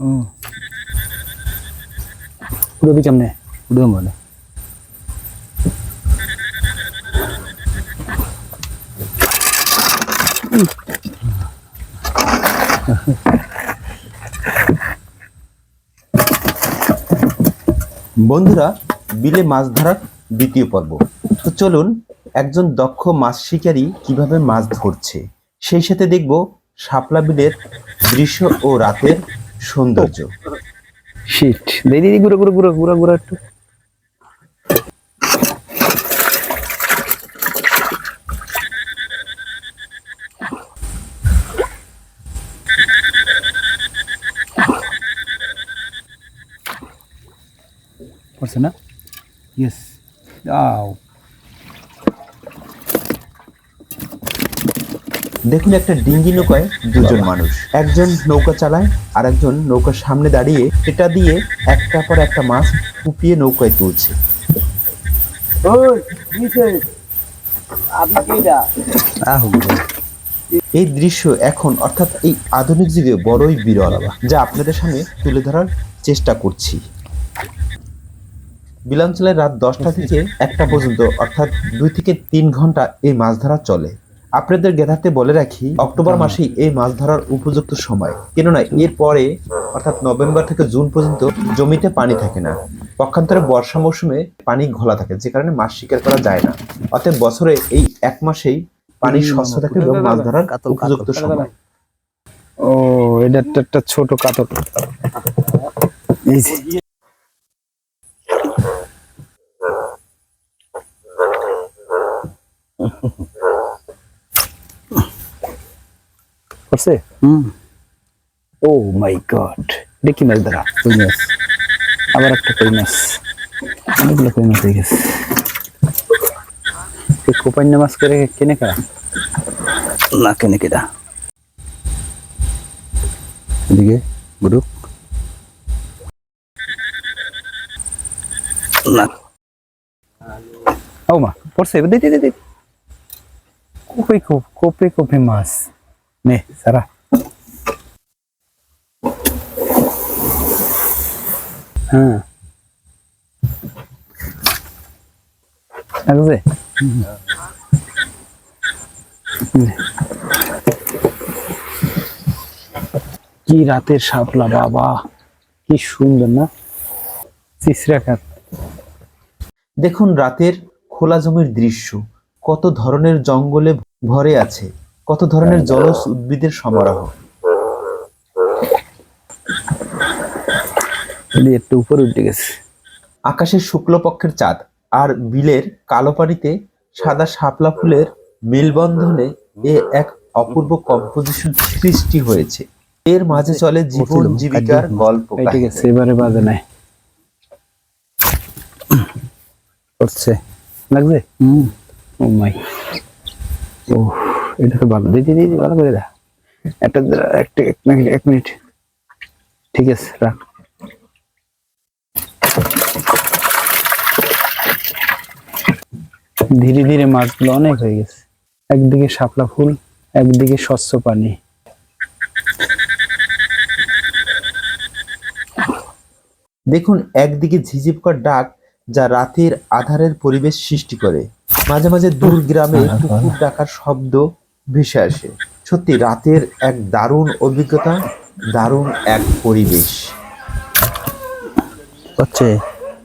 ও। উড়বি কেমনে উড়ব বলে। বন্ধুরা বিলে মাছ ধরার দ্বিতীয় পর্ব। তো চলুন একজন দক্ষ মাছ শিকারী কীভাবে মাছ ধরছে সেই সাথে দেখব শাপলা বিলের দৃশ্য ও রাতের সৌন্দর্য। শিট দেই দিদি ঘুরে ঘুরে ঘুরে ঘুরে ঘুরে একটু। পড়ছে না? ইয়েস আও দেখুন একটা ডিঙ্গি নৌকায় দুজন মানুষ। একজন নৌকা চালায় আর একজন নৌকার সামনে দাঁড়িয়ে এটা দিয়ে একটা পর একটা মাছ কুপিয়ে নৌকায় তুলছে। এই দৃশ্য এখন অর্থাৎ এই আধুনিক যুগে বড়ই বিরল যা আপনাদের সামনে তুলে ধরার চেষ্টা করছি। বিলাঞ্চলের রাত দশটা থেকে একটা পর্যন্ত অর্থাৎ দুই থেকে তিন ঘণ্টা এই মাছ ধরা চলে। আপনাদের জ্ঞাতার্থে বলে রাখি অক্টোবর মাসেই এই মাছ ধরার উপযুক্ত সময়। কেননা এর পরে অর্থাৎ নভেম্বর থেকে জুন পর্যন্ত জমিতে পানি থাকে না। পক্ষান্তরে বর্ষা মৌসুমে পানি ঘোলা থাকে যে কারণে মাছ শিকার করা যায় না। অতএব বছরে এই এক মাসেই পানি স্বচ্ছ থাকে এবং মাছ ধরার উপযুক্ত সময়। ও এটা একটা একটা ছোট কাতর এই যে। করছে হুম ও মাই গড এটা কি মাছ ধরা কই মাছ আবার একটা কই মাছ অনেকগুলো কই মাছ হয়ে গেছে এই কোপাইনা মাছ করে কেনে কারা না কেনে কেটা এদিকে গুরু না ও মা পড়ছে এবার দিতে দিতে কোপে কোপ কোপে কোপে মাছ নে, সারা। হ্যাঁ। লাগছে কি রাতের শাপলা, বাবা। কি সুন্দর, না? চিসরা খাত দেখুন রাতের খোলা জমির দৃশ্য, কত ধরনের জঙ্গলে ভরে আছে। কত ধরনের জলজ উদ্ভিদের সমারোহ? একটু উপরে উঠে গেছে। আকাশের শুক্লপক্ষের চাঁদ আর বিলের কালো পানিতে সাদা শাপলা ফুলের মেলবন্ধনে এ এক অপূর্ব কম্পোজিশন সৃষ্টি হয়েছে। এর মাঝে চলে জীবন জীবিকার গল্প ঠিক আছে এবারে বাজে নাই। করছে লাগছে হুম ও মাই। ও এটা তো ভালো। দিদি দিদি ভালো করে দা একটা একটা এক মিনিট এক মিনিট। ঠিক আছে রাখ। ধীরে ধীরে মাছগুলো অনেক হয়ে গেছে। একদিকে শাপলা ফুল একদিকে স্বচ্ছ পানি। দেখুন একদিকে ঝিঝিপকার ডাক যা রাতের আধারের পরিবেশ সৃষ্টি করে। মাঝে মাঝে দূর গ্রামে কুকুর ডাকার শব্দ ভেসে আসে সত্যি, রাতের এক দারুণ অভিজ্ঞতা, দারুণ এক পরিবেশ। করছে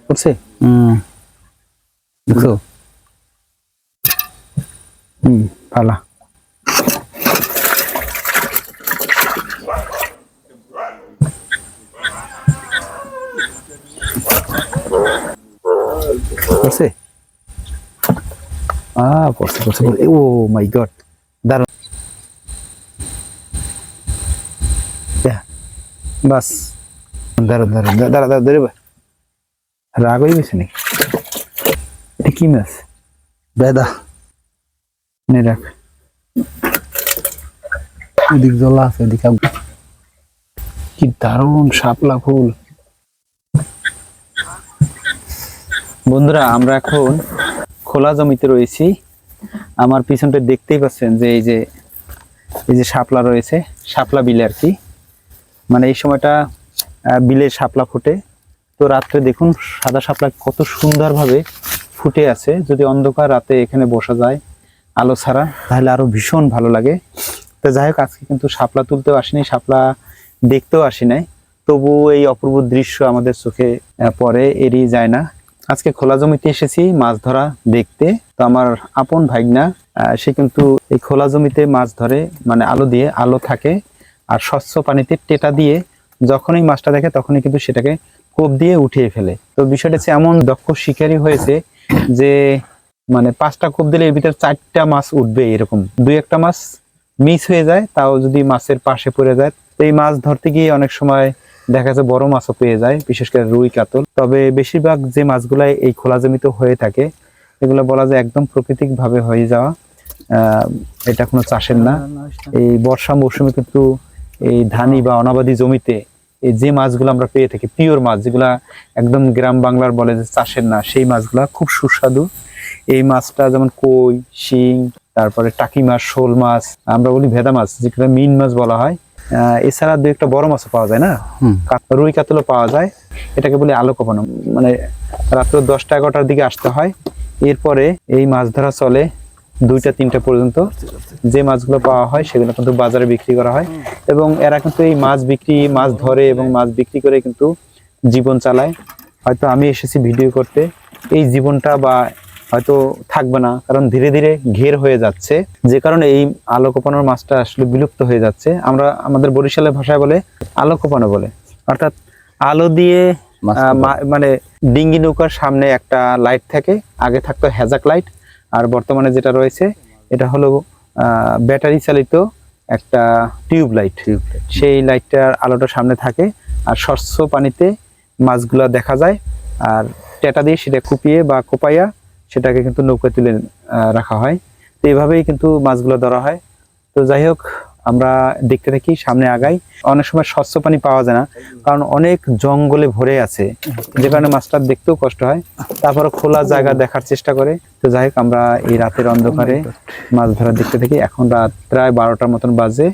করছে পালা আ। ও মাই গড দারুণ Yeah. বাস। দাঁড়ান দাঁড়ান দাঁড়া দাঁড়া ধরে। রাগ হয়ে গেছে নাকি? এটা কি মাছ? বেদা নে রাখ। এদিক জলা আছে, এদিকে কি দারুণ শাপলা ফুল। বন্ধুরা, আমরা এখন খোলা জমিতে রয়েছি। আমার পিছনটা দেখতেই পাচ্ছেন যে এই যে এই যে শাপলা রয়েছে, শাপলা বিলে আর কি। মানে এই সময়টা আহ, বিলে শাপলা ফোটে। তো রাত্রে দেখুন সাদা শাপলা কত সুন্দরভাবে ফুটে আছে। যদি অন্ধকার রাতে এখানে বসা যায় আলো ছাড়া তাহলে আরও ভীষণ ভালো লাগে। তো যাই হোক আজকে কিন্তু শাপলা তুলতেও আসিনি শাপলা দেখতেও আসি নাই। তবু এই অপূর্ব দৃশ্য আমাদের চোখে পরে এড়িয়ে যায় না। আজকে খোলা জমিতে এসেছি মাছ ধরা দেখতে। তো আমার আপন ভাইগনা সে কিন্তু এই খোলা জমিতে মাছ ধরে মানে আলো দিয়ে আলো থাকে। আর স্বচ্ছ পানিতে টেটা দিয়ে যখনই মাছটা দেখে তখনই কিন্তু সেটাকে কোপ দিয়ে উঠিয়ে ফেলে তো বিষয়টা হচ্ছে এমন দক্ষ শিকারী হয়েছে যে মানে পাঁচটা কোপ দিলে এর ভিতরে চারটা মাছ উঠবে এরকম দুই একটা মাছ মিস হয়ে যায় তাও যদি মাছের পাশে পড়ে যায় তো এই মাছ ধরতে গিয়ে অনেক সময় দেখা যায় বড় মাছও পেয়ে যায় বিশেষ করে রুই কাতল তবে বেশিরভাগ যে মাছগুলা এই খোলা জমিতে হয়ে থাকে এগুলো বলা যায় একদম প্রাকৃতিক ভাবে হয়ে যাওয়া এটা কোনো চাষের না এই বর্ষা মৌসুমে কিন্তু এই ধানি বা অনাবাদি জমিতে এই যে মাছগুলো আমরা পেয়ে থাকি পিওর মাছ যেগুলা একদম গ্রাম বাংলার বলে যে চাষের না সেই মাছগুলা খুব সুস্বাদু। এই মাছটা যেমন কই শিং তারপরে টাকি মাছ শোল মাছ আমরা বলি ভেদা মাছ যেগুলো মিন মাছ বলা হয়। আহ, এছাড়া দু একটা বড় মাছও পাওয়া যায় না? রুই কাতলও পাওয়া যায়। এটাকে বলি আলো কোপানো। মানে রাত্র দশটা এগারোটার দিকে আসতে হয়। এরপরে এই মাছ ধরা চলে। দুইটা তিনটা পর্যন্ত যে মাছগুলো পাওয়া হয় সেগুলো কিন্তু বাজারে বিক্রি করা হয়। এবং এরা কিন্তু এই মাছ বিক্রি মাছ ধরে এবং মাছ বিক্রি করে কিন্তু জীবন চালায়। হয়তো আমি এসেছি ভিডিও করতে এই জীবনটা বা হয়তো থাকবে না কারণ ধীরে ধীরে ঘের হয়ে যাচ্ছে। যে কারণে এই আলো কোপানোর মাছটা আসলে বিলুপ্ত হয়ে যাচ্ছে। আমরা আমাদের বরিশালের ভাষায় বলে আলো কোপানো বলে। অর্থাৎ আলো দিয়ে মানে ডিঙ্গি নৌকার সামনে একটা লাইট থাকে। আগে থাকতো হ্যাজাক লাইট আর বর্তমানে যেটা রয়েছে এটা হলো ব্যাটারি চালিত একটা টিউব লাইট সেই লাইটটার আলোটা সামনে থাকে আর স্বচ্ছ পানিতে মাছগুলো দেখা যায় আর টেটা দিয়ে সেটা কুপিয়ে বা কোপাইয়া সেটাকে কিন্তু নৌকা তুলে রাখা হয়। তো এইভাবেই কিন্তু মাছগুলো ধরা হয়। তো যাই হোক আমরা দেখতে থাকি সামনে আগাই। অনেক সময় স্বচ্ছ পানি পাওয়া যায় না কারণ অনেক জঙ্গলে ভরে আছে। যে কারণে মাছটা দেখতেও কষ্ট হয়। তারপরে খোলা জায়গা দেখার চেষ্টা করে। তো যাই হোক আমরা এই রাতের অন্ধকারে মাছ ধরা দেখতে থাকি। এখন রাত প্রায় বারোটার মতন বাজে।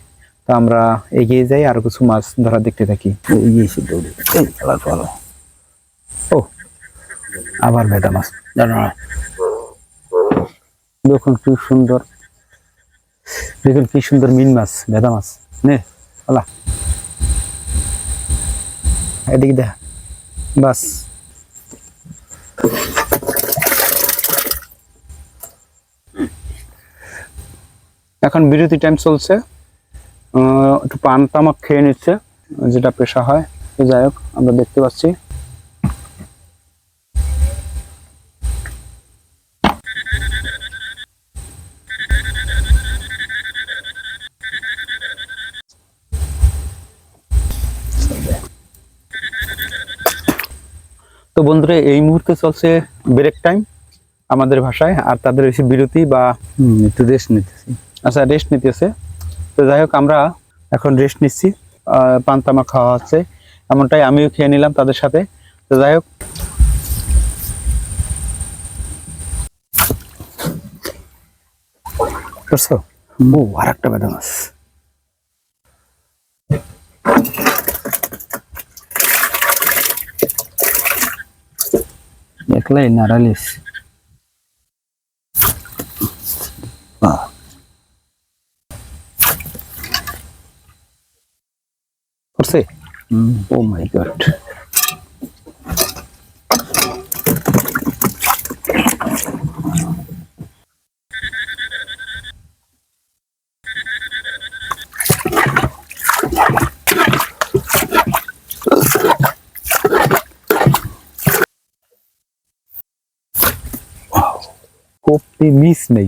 তো আমরা এগিয়ে যাই আর কিছু মাছ ধরা দেখতে থাকি। ও আবার ভেদা মাছ। দেখুন কি সুন্দর। দেখুন কি সুন্দর মিন মাছ, ভেদা মাছ। নে হলা এদিকে দেখ, বাস। এখন বিরতি টাইম চলছে। একটু পান তামাক খেয়ে নিচ্ছে, যেটা পেশা হয়। যাই হোক, আমরা দেখতে পাচ্ছি। বন্ধুরা এই মুহূর্তে চলছে ব্রেক টাইম আমাদের ভাষায় আর তাদের হচ্ছে বিরতি বা একটু রেস্ট নিতেছি। আচ্ছা রেস্ট নিতেছে। তো যাই হোক আমরা এখন রেস্ট নিচ্ছি। আহ, পান তামাক খাওয়া হচ্ছে এমনটাই আমিও খেয়ে নিলাম তাদের সাথে। তো যাই হোক। করছ? আর একটা বেদা মাছ একলাই নাড়ালিস করছে হুম ও মাই গড কোপটি মিস নেই।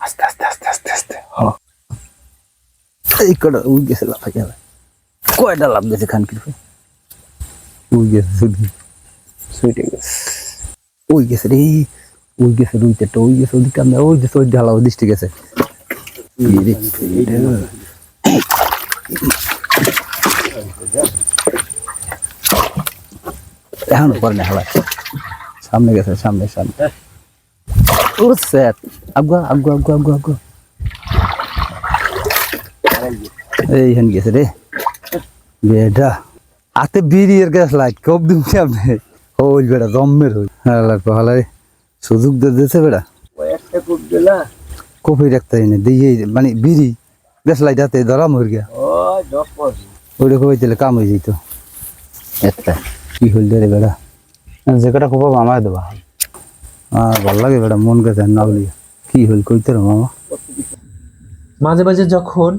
আস্তে আস্তে আস্তে আস্তে আস্তে। হ্যাঁ এই কটা উই গেছে লাফা গেলে কয়টা লাভ গেছে খানকির উই গেছে শুধু। সুইটে গেছে ওই গেছে রে ওই গেছে রুই চারটা ওই গেছে ওদিকে আমরা ওই গেছে ওই ঢালা ওই দৃষ্টি গেছে। রে। এখনও পরে না হালা সামনে গেছে সামনে সামনে। ওর স্যার আগুয়া আগুয়া আগুয়া আগুয়া আগুয়া এইখান গেছে রে। বেটা হাতে বিড়ি এর গ্যাস লাইট কব দিন আপনি হইল বেটা জম্মের হইল হালা কহালা সুযোগ দিয়ে দিয়েছে বেটা। কপি রাখতে না দিয়ে মানে বিড়ি গ্যাস লাইট হাতে ধরা মর গিয়া ওইটা কই দিলে কাম হয়ে যেত একটা। কি হইল রে বেটা যে কটা খুব আমার দেবা। আর ভালো লাগে বেটা মন গেছে না বলি কি হইল কইতে রে মামা? মাঝে মাঝে যখন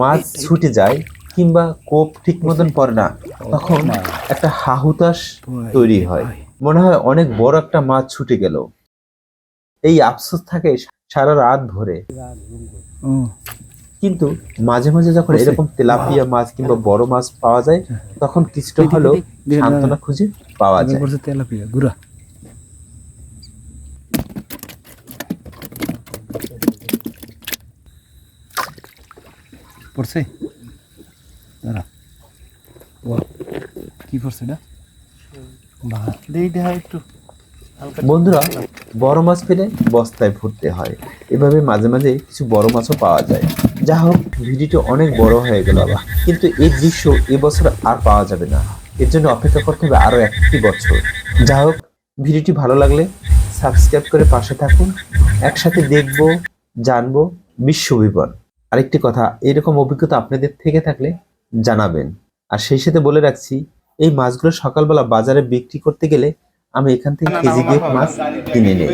মাছ ছুটে যায় কিংবা কোপ ঠিক মতন পড়ে না তখন একটা হাহুতাস তৈরি হয়। মনে হয় অনেক বড় একটা মাছ ছুটে গেল। এই আফসোস থাকে সারা রাত ভরে। কিন্তু মাঝে মাঝে যখন এরকম তেলাপিয়া মাছ কিংবা বড় মাছ পাওয়া যায় তখন কিছুটা হলেও সান্ত্বনা খুঁজে পাওয়া যায়। তেলাপিয়া গুড়া। পড়ছে? দাঁড়া। কি পড়ছে একটু বন্ধুরা বড় মাছ পেলে বস্তায় ভরতে হয়। এভাবে মাঝে মাঝে কিছু বড় মাছও পাওয়া যায়। যা হোক ভিডিওটি অনেক বড় হয়ে গেল আবার কিন্তু এই দৃশ্য এবছর আর পাওয়া যাবে না এর জন্য অপেক্ষা করতে হবে আরও একটি বছর যা হোক ভিডিওটি ভালো লাগলে সাবস্ক্রাইব করে পাশে থাকুন একসাথে দেখব জানব বিশ্ব বিপদ আরেকটি কথা এরকম অভিজ্ঞতা আপনাদের থেকে থাকলে জানাবেন আর সেই সাথে বলে রাখছি এই মাছগুলো সকালবেলা বাজারে বিক্রি করতে গেলে আমি এখান থেকে কেজি গেট মাছ কিনে নেই